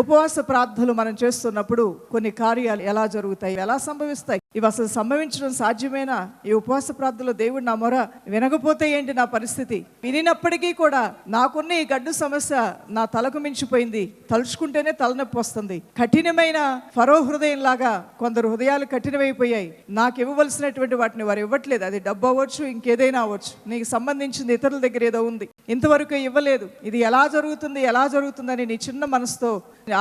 ఉపవాస ప్రార్థనలు మనం చేస్తున్నప్పుడు కొన్ని కార్యాలు ఎలా జరుగుతాయి? ఎలా సంభవిస్తాయి? ఇవి అసలు సంభవించడం సాధ్యమేనా? ఈ ఉపవాస ప్రార్థనలో దేవుడు నా మొర వినకపోతే ఏంటి నా పరిస్థితి? వినినప్పటికీ కూడా నాకున్న ఈ గడ్డు సమస్య నా తలకు మించిపోయింది. తలుచుకుంటేనే తలనొప్పి వస్తుంది. కఠినమైన ఫరో హృదయం లాగా కొందరు హృదయాలు కఠినమైపోయాయి. నాకు ఇవ్వవలసినటువంటి వాటిని వారు ఇవ్వట్లేదు. అది డబ్బు అవ్వచ్చు ఇంకేదైనా అవ్వచ్చు. నీకు సంబంధించింది ఇతరుల దగ్గర ఏదో ఉంది. ఇంతవరకు ఇవ్వలేదు. ఇది ఎలా జరుగుతుంది ఎలా జరుగుతుందని నీ చిన్న మనసుతో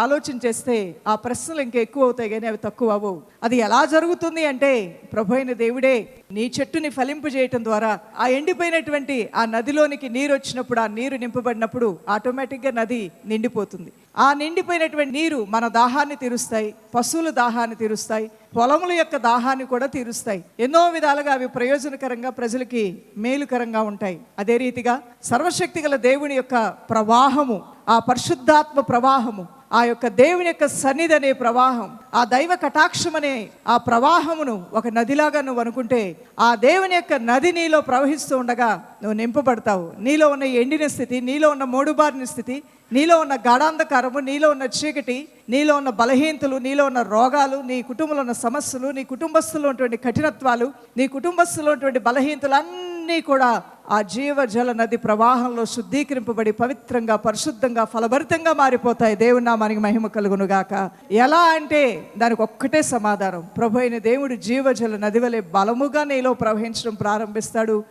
ఆలోచన చేస్తే ఆ ప్రశ్నలు ఇంకా ఎక్కువ అవుతాయి కానీ అవి తక్కువ అవ్వవు. అది ఎలా జరుగుతుంది అంటే ప్రభు అయిన దేవుడే నీ చెట్టుని ఫలింపు చేయటం ద్వారా ఆ ఎండిపోయినటువంటి ఆ నదిలోనికి నీరు వచ్చినప్పుడు ఆ నీరు నింపబడినప్పుడు ఆటోమేటిక్గా నది నిండిపోతుంది. ఆ నిండిపోయినటువంటి నీరు మన దాహాన్ని తీరుస్తాయి పశువుల దాహాన్ని తీరుస్తాయి పొలముల యొక్క దాహాన్ని కూడా తీరుస్తాయి. ఎన్నో విధాలుగా అవి ప్రయోజనకరంగా ప్రజలకి మేలుకరంగా ఉంటాయి. అదే రీతిగా సర్వశక్తి గల దేవుని యొక్క ప్రవాహము ఆ పరిశుద్ధాత్మ ప్రవాహము ఆ యొక్క దేవుని యొక్క సన్నిధి అనే ప్రవాహం ఆ దైవ కటాక్షం అనే ఆ ప్రవాహమును ఒక నదిలాగా నువ్వు అనుకుంటే ఆ దేవుని యొక్క నది నీలో ప్రవహిస్తూ ఉండగా నువ్వు నింపబడతావు. నీలో ఉన్న ఎండిన స్థితి నీలో ఉన్న మోడుబారిన స్థితి నీలో ఉన్న గాఢాంధకారము నీలో ఉన్న చీకటి నీలో ఉన్న బలహీనతలు నీలో ఉన్న రోగాలు నీ కుటుంబంలో ఉన్న సమస్యలు నీ కుటుంబస్తులు ఉన్నటువంటి కఠినత్వాలు నీ కుటుంబస్తులు ఉన్నటువంటి బలహీనతలు అన్నీ కూడా ఆ జీవజల నది ప్రవాహంలో శుద్ధీకరింపబడి పవిత్రంగా పరిశుద్ధంగా ఫలభరితంగా మారిపోతాయి. దేవుని నామానికి మహిమ కలుగును గాక ఎలా అంటే దానికి ఒక్కటే సమాధానం. ప్రభు అయిన దేవుడు జీవజల నది వలె బలముగా నీలో ప్రవహించడం ప్రారంభిస్తాడు.